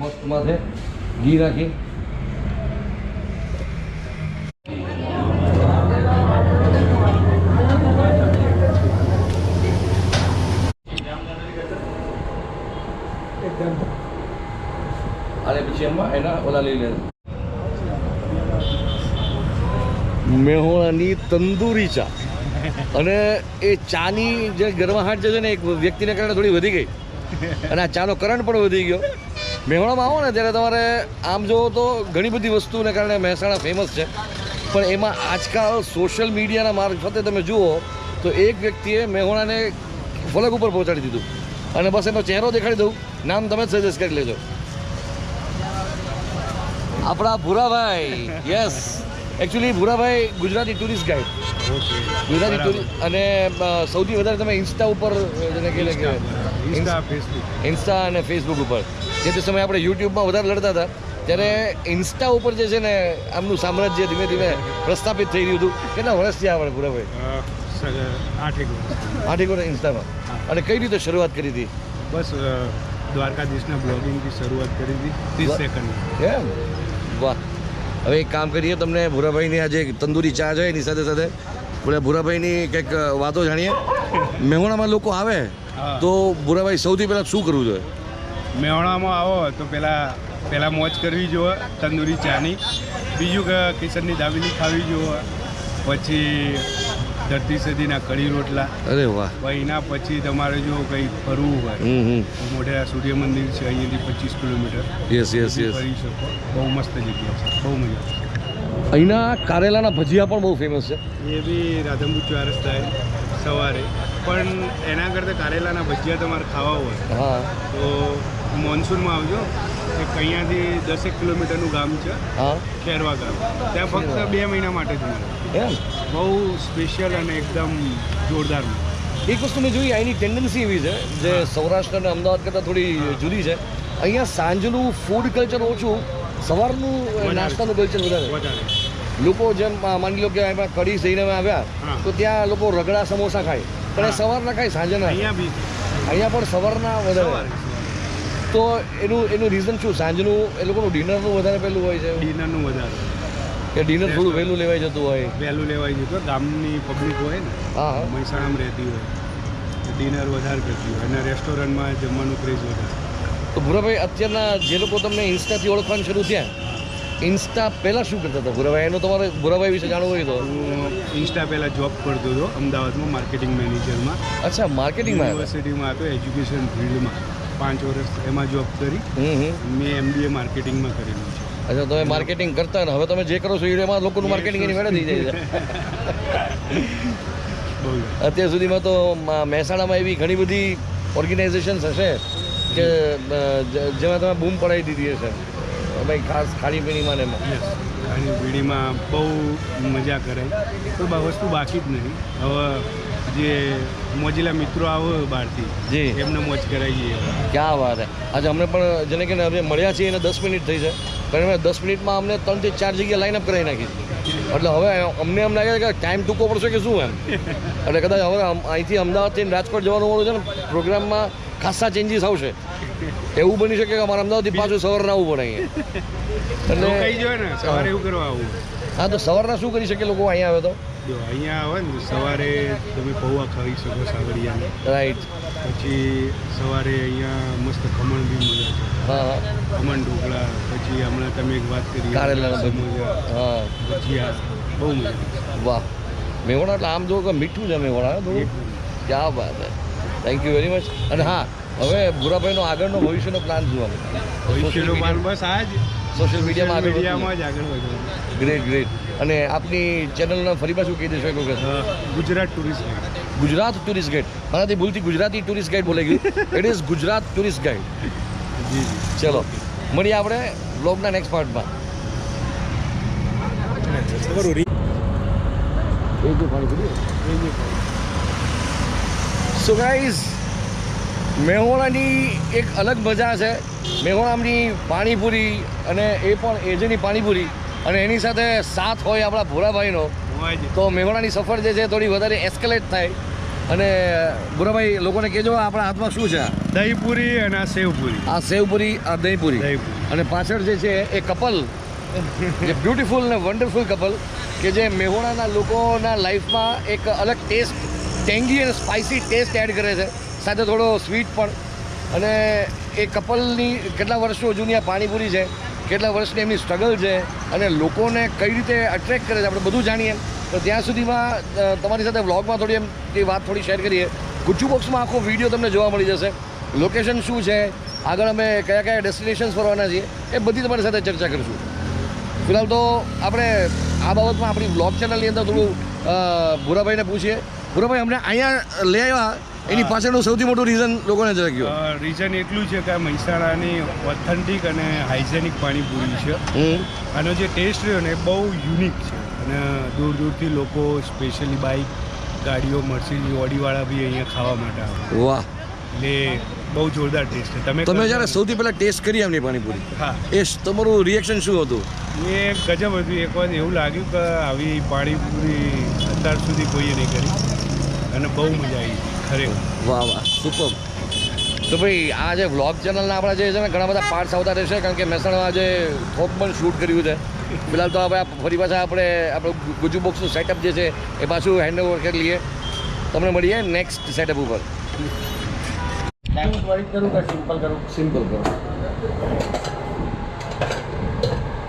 મસ્ત માથે ઘી રાખી. અને પછી એમાં એના ઓલા લઈ લે. મેહોણાની તંદૂરી ચા. અને એ ચાની જે ગરમાહટ છે ને, એક વ્યક્તિને કારણે થોડી વધી ગઈ. અને આ ચાનો કરંટ પણ વધી ગયો. મેહોણામાં આવો ને ત્યારે તમારે આમ જુઓ તો ઘણી બધી વસ્તુને કારણે મહેસાણા ફેમસ છે. પણ એમાં આજકાલ સોશિયલ મીડિયાના મારફતે તમે જુઓ તો એક વ્યક્તિએ મેહોણાને ફલક ઉપર પહોંચાડી દીધું. અને બસ એનો ચહેરો દેખાડી દઉં. નામ તમે જ સજેસ્ટ કરી લેજો. આપણા Bhurabhai yes actually Bhurabhai Gujarati tourist guide Gujarati tourist અને સૌથી વધારે તમે ઇન્સ્ટા ઉપર ઇન્સ્ટા અને ફેસબુક ઉપર. જે તે સમયે આપણે યુટ્યુબમાં વધારે લડતા હતા ત્યારે ઇન્સ્ટા ઉપર જે છે ને આમનું સામ્રાજ્ય ધીમે ધીમે પ્રસ્થાપિત થઈ રહ્યું હતું. કેટલા વર્ષથી આપણે પૂરાભાઈ આઠેક વર્ષ. આઠેક વર્ષ ઇન્સ્ટામાં અને કઈ રીતે શરૂઆત કરી હતી? બસ દ્વારકાધીશના બ્લોગિંગથી શરૂઆત કરી હતી ત્રીસ સેકન્ડ એમ? વાહ. હવે એક કામ કરીએ તમને ભૂરાભાઈની આજે તંદૂરી ચા છે એની સાથે સાથે બોલે ભૂરાભાઈની કંઈક વાતો જાણીએ. મેહોણામાં લોકો આવે તો ભૂરાભાઈ સૌથી પહેલાં શું કરવું જોઈએ? મેહોણામાં આવો તો પહેલાં પહેલાં મોજ કરવી જોઈએ તંદૂરી ચાની. બીજું કે કિશનની દાબેલી ખાવી જોઈએ પછી ધરતી સદીના કઢી રોટલા. અરે વાહ. પછી એના પછી તમારે જો કંઈ ફરવું હોય મોઢેરા સૂર્ય મંદિર છે અહીંયાથી પચીસ કિલોમીટર. યસ યસ યસ ફરી શકો. બહુ મસ્ત જગ્યા છે. બહુ મજા અહીંના કારેલાના ભજીયા પણ બહુ ફેમસ છે. એ બી રાધનપુર ચોરસ થાય સવારે. પણ એના કરતાં કારેલાના ભજીયા તમારે ખાવા હોય હા. તો મોન્સૂનમાં આવજો. એક અહીંયાથી દસેક કિલોમીટરનું ગામ છે. ખેરવા ગામ. ત્યાં ફક્ત બે મહિના માટે જ મળે. બહુ સ્પેશિયલ અને એકદમ જોરદાર એક વસ્તુ મેં જોઈ અહીંની ટેન્ડન્સી એવી છે જે સૌરાષ્ટ્ર અને અમદાવાદ કરતાં થોડી જુદી છે. અહીંયા સાંજનું ફૂડ કલ્ચર ઓછું સવારનું નાસ્તાનું કલ્ચર વધારે. લોકો જેમ માની લો કે એમાં કઢી સહીને આવ્યા તો ત્યાં લોકો રગડા સમોસા ખાય. પણ સવારના ખાય સાંજે ના અહીંયા પણ સવારના વધારે. તો એનું એનું રીઝન શું? સાંજનું એ લોકોનું ડિનરનું વધારે પહેલું હોય છે? ડિનરનું વધારે. કે ડિનર થોડું વહેલું લેવાઈ જતું હોય? વહેલું લેવાઈ જતું હોય. ગામની પબ્લિક હોય ને હા હા. મહેસાણામાં રહેતી હોય. ડિનર વધારે કરતી હોય. અને રેસ્ટોરન્ટમાં જમવાનું ક્રેઝ વધારે. તો ભૂરાભાઈ અત્યારના જે લોકો તમને ઇન્સ્ટાથી ઓળખવાનું શરૂ થયા ઇન્સ્ટા પહેલાં શું કરતા હતા? ભૂરાભાઈ એનું તમારે ભૂરાભાઈ વિશે જાણવું હોય તો. હું ઇન્સ્ટા પહેલાં જોબ કરતો હતો અમદાવાદમાં માર્કેટિંગ મેનેજરમાં અચ્છા માર્કેટિંગમાં યુનિવર્સિટીમાં હતો એજ્યુકેશન ફિલ્ડમાં પાંચ વર્ષ એમાં જોબ કરી મેં એમબીએ માર્કેટિંગમાં કરેલું છે. અચ્છા તમે માર્કેટિંગ કરતા ને હવે તમે જે કરો છો એમાં લોકોનું માર્કેટિંગ એની વેળા થઈ જાય છે. અત્યાર સુધીમાં તો મહેસાણામાં એવી ઘણી બધી ઓર્ગેનાઇઝેશન્સ હશે કે જેમાં તમે બૂમ પડાવી દીધી હશે. ભાઈ ખાસ ખાણીપીણીમાં ને એમાં. વીડીમાં બહુ મજા કરે કોઈ વસ્તુ બાકી જ નહીં. હવે જે મોજીલા મિત્રો આવે બહારથી જી. એમને મોજ કરાવીએ. ક્યાં વાત હે? આજે અમને પણ જેને કે અમે મળ્યા છીએ એને દસ મિનિટ થઈ છે. પણ અમે દસ મિનિટમાં અમને ત્રણથી ચાર જગ્યાએ લાઈન અપ કરાવી નાખી. એટલે હવે અમને એમ લાગે કે ટાઈમ ટૂંકો પડશે કે શું એમ? એટલે કદાચ હવે અહીંથી અમદાવાદથી રાજકોટ જવાનું વાળું છે ને પ્રોગ્રામમાં ખાસા ચેન્જીસ આવશે. એવું બની શકે કે અમારે અમદાવાદથી પાછું સવારના આવવું પડે અહીંયા. એટલે સવારે એવું કરવા આવું. હા તો સવારના શું કરી શકે લોકો અહીંયા આવે તો? જો અહીંયા આવે ને સવારે તમે પૌવા ખાઈ શકો સાવરિયાને. રાઈટ પછી સવારે અહીંયા મસ્ત ખમણ બી મળે છે. ખમણ ઢોકળા પછી હમણાં તમે એક વાત કરી કારેલાના સમોસા હા. ભજીયા બહુ મજા. વાહ. મેવાડા એટલે આમ જો કે મીઠું છે મેવાડા થોડું? ક્યાં વાત હે. થેન્ક યુ વેરી મચ અને હા હવે ભૂરાભાઈનો આગળનો ભવિષ્યનો પ્લાન આમ ભવિષ્યનો પ્લાન બસ આ જ. સોશિયલ મીડિયામાં આગળ મીડિયામાં જ આગળ વધવાનું ગ્રેટ ગ્રેટ અને આપની ચેનલના ફરી પાછું કહી દેશો એક વખત. Gujarat tourist guide Gujarat tourist guide મારાથી ભૂલથી ગુજરાતી ટુરિસ્ટ ગાઈડ બોલાઈ ગયું. It is Gujarat tourist guide જી જી. ચલો મળીએ આપણે બ્લોગના નેક્સ્ટ પાર્ટમાં સો ગાઈઝ મેહોણાની એક અલગ મજા છે. મેહોણાની પાણીપુરી અને એ પણ એજની પાણીપુરી અને એની સાથે સાથ હોય આપણા ભોરાભાઈનો તો મેઘોણાની સફર જે છે થોડી વધારે એસ્કેલેટ થાય. અને ભોરાભાઈ લોકોને કહેજો આપણા હાથમાં શું છે આ? દહીંપુરી અને આ સેવપુરી. આ સેવપુરી આ દહીંપુરી. દહીંપુરી. અને પાછળ જે છે એ કપલ જે બ્યુટીફુલ ને વન્ડરફુલ કપલ કે જે મેહોણાના લોકોના લાઈફમાં એક અલગ ટેસ્ટ ટેંગી અને સ્પાઇસી ટેસ્ટ એડ કરે છે. સાથે થોડો સ્વીટ પણ. અને એ કપલની કેટલા વર્ષો જૂની આ પાણીપુરી છે, કેટલા વર્ષની એમની સ્ટ્રગલ છે, અને લોકોને કઈ રીતે અટ્રેક્ટ કરે છે, આપણે બધું જાણીએ. તો ત્યાં સુધીમાં તમારી સાથે વ્લોગમાં થોડી એમ એ વાત થોડી શેર કરીએ. ગુચ્ચુ બોક્સમાં આખો વીડિયો તમને જોવા મળી જશે. લોકેશન શું છે, આગળ અમે કયા કયા ડેસ્ટિનેશન્સ ફરવાના છીએ, એ બધી તમારી સાથે ચર્ચા કરીશું. ફિલહાલ તો આપણે આ બાબતમાં આપણી બ્લોગ ચેનલની અંદર થોડું ભૂરાભાઈને પૂછીએ. ભૂરાભાઈ, અમને અહીંયા લઈ આવ્યા. એની પાછળનું સૌથી મોટું રીઝન લોકોને જ કહો. રીઝન એટલું છે કે આ મહેસાણાની ઓથેન્ટિક અને હાઇજેનિક પાણીપુરી છે. આનો જે ટેસ્ટ રહ્યો ને એ બહુ યુનિક છે. અને દૂર દૂરથી લોકો સ્પેશિયલી બાઇક ગાડીઓ મર્સિડી ઓડીવાળા બી અહીંયા ખાવા માટે આવે વાહ. એટલે બહુ જોરદાર ટેસ્ટ છે. તમે તમે જ્યારે સૌથી પહેલાં ટેસ્ટ કરી એમની પાણીપુરી. હા. એ તમારું રિએક્શન શું હતું? એ ગજબ હતું. એક વાર એવું લાગ્યું કે આવી પાણીપુરી અત્યાર સુધી કોઈએ નહીં કરી. અને બહુ મજા આવી. ખરેખર વાહ વાહ સુપર તો ભાઈ આ જે વ્લોગ ચેનલના આપણા જે છે ને ઘણા બધા પાર્ટ્સ આવતા રહેશે કારણ કે મહેસાણામાં આજે થોપ પણ શૂટ કર્યું છે. ફિલહાલ તો આપણે ફરી પાછા આપણે આપણું ગુજુ બોક્સનું સેટઅપ જે છે એ પાછું હેન્ડ ઓવર કરી લઈએ. તમને મળીએ નેક્સ્ટ સેટઅપ ઉપર. સિમ્પલ કરો.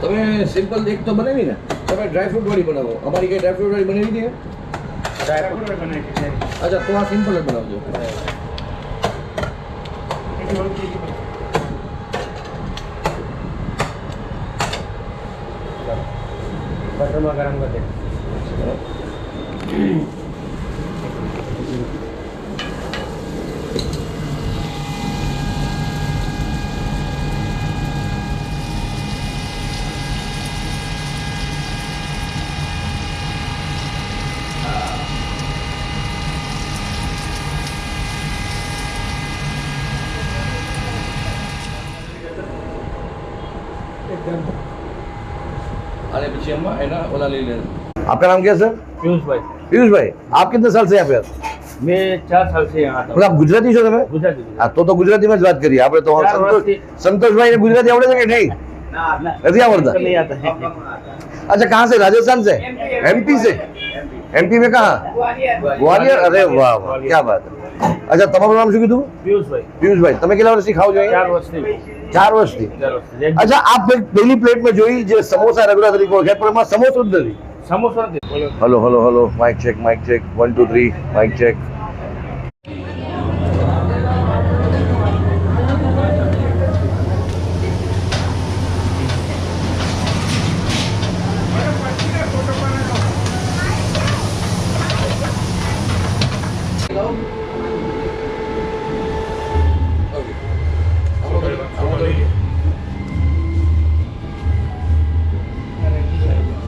તમે સિમ્પલ એક તો બનાવી ને તમે ડ્રાયફ્રૂટ વાળી બનાવો. અમારી કઈ ડ્રાયફ્રૂટ વાળી બનાવી હતી અચ્છા તો આ સિમ્પલ જ બનાવજો. બટરમાં ગરમ કરી अरे पीछे अम्मा है ना वाला ले ले आपका नाम क्या है सर પિયુષ ભાઈ पीयूष भाई आप कितने साल से यहाँ पे हैं? મેં ચાર સાલ છે यहाँ मतलब आप गुजराती છો તમે ગુજરાતી હા તો તો ગુજરાતીમાં જ વાત કરીએ આપણે તો ચાર સંતોષ વર્ષથી. સંતોષભાઈ ને ગુજરાતી આવડે છે કે નહીં નથી आवड़ता नहीं आता है अच्छा कहाँ से राजस्थान से एमपी से एमपी में कहाँ ग्वालियर अरे वाह वाह क्या बात है અચ્છા તમારું નામ શું કીધું? પિયુષભાઈ. પિયુષભાઈ તમે કેટલા વર્ષથી ખાવ છો ચાર વર્ષથી. ચાર વર્ષથી? અચ્છા આ પ્લેટ પહેલી પ્લેટમાં જોઈ જે સમોસા રગડા તરીકે ઓળખાય પણ એમાં સમોસો જ નથી. સમોસો નથી. Hello hello hello mike check mike check one two three mike check